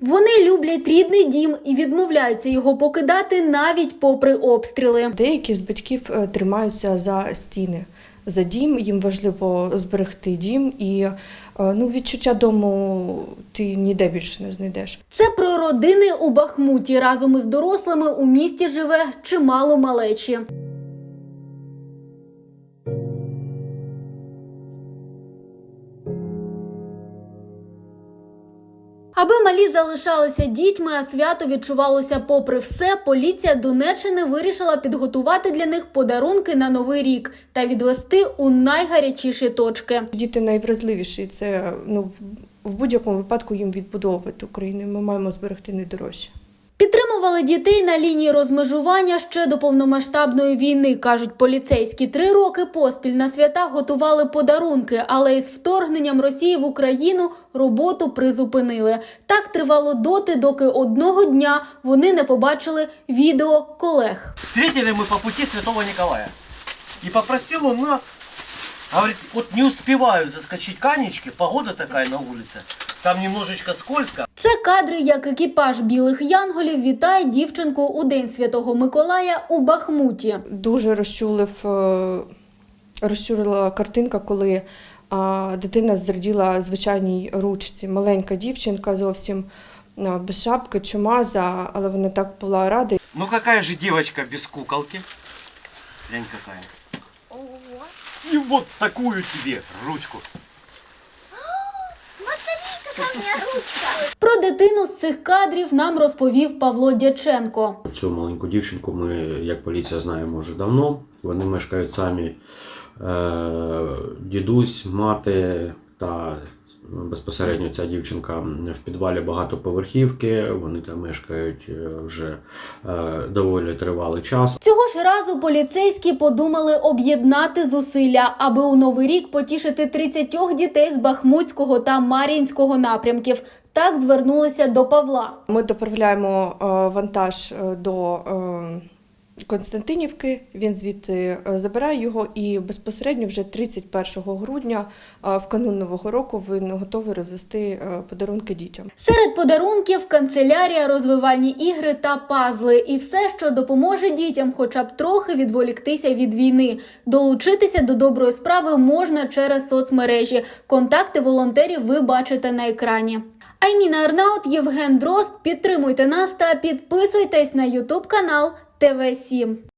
Вони люблять рідний дім і відмовляються його покидати навіть попри обстріли. Деякі з батьків е, тримаються за стіни, за дім. Їм важливо зберегти дім і е, ну, відчуття дому ти ніде більше не знайдеш. Це про родини у Бахмуті. Разом із дорослими у місті живе чимало малечі. Аби малі залишалися дітьми, а свято відчувалося попри все, поліція Донеччини вирішила підготувати для них подарунки на новий рік та відвести у найгарячіші точки. Діти найвразливіші це ну, в- будь-якому випадку їм відбудовувати Україну. Ми маємо зберегти найдорожче. Підтримували дітей на лінії розмежування ще до повномасштабної війни, кажуть поліцейські. Три роки поспіль на свята готували подарунки, але із вторгненням Росії в Україну роботу призупинили. Так тривало доти, доки одного дня вони не побачили відео колег. Встретили мы по пути Святого Николая. И попросил он нас, говорит, вот не успеваю заскочить канечки, погода такая на улице, там немножечко скользко. Це кадри, як екіпаж білих янголів вітає дівчинку у день святого Миколая у Бахмуті. Дуже розчулив, е, розчулила картинка, коли а, дитина зраділа звичайній ручці. Маленька дівчинка зовсім а, без шапки, чумаза, але вона так була рада. Ну какая же девочка без куколки? Глянь какая. И вот такую тебе ручку. Дитину з цих кадрів нам розповів Павло Дяченко. Цю маленьку дівчинку ми, як поліція, знаємо вже давно. Вони мешкають самі е, дідусь, мати та безпосередньо ця дівчинка в підвалі багатоповерхівки. Вони там мешкають е, вже е, доволі тривалий час. Цього ж разу поліцейські подумали об'єднати зусилля, аби у новий рік потішити 30 дітей з Бахмутського та Мар'їнського напрямків. Так звернулися до Павла. Ми доправляємо е, вантаж до Константинівки. Він звідти е, забирає його, і безпосередньо вже 31 грудня, в канун Нового року, він готовий розвести е, подарунки дітям. Серед подарунків канцелярія, розвивальні ігри та пазли, і все, що допоможе дітям, хоча б трохи відволіктися від війни. Долучитися до доброї справи можна через соцмережі. Контакти волонтерів ви бачите на екрані. Айміна Арнаут, Євген Дрозд. Підтримуйте нас та підписуйтесь на Ютуб канал ТВ 7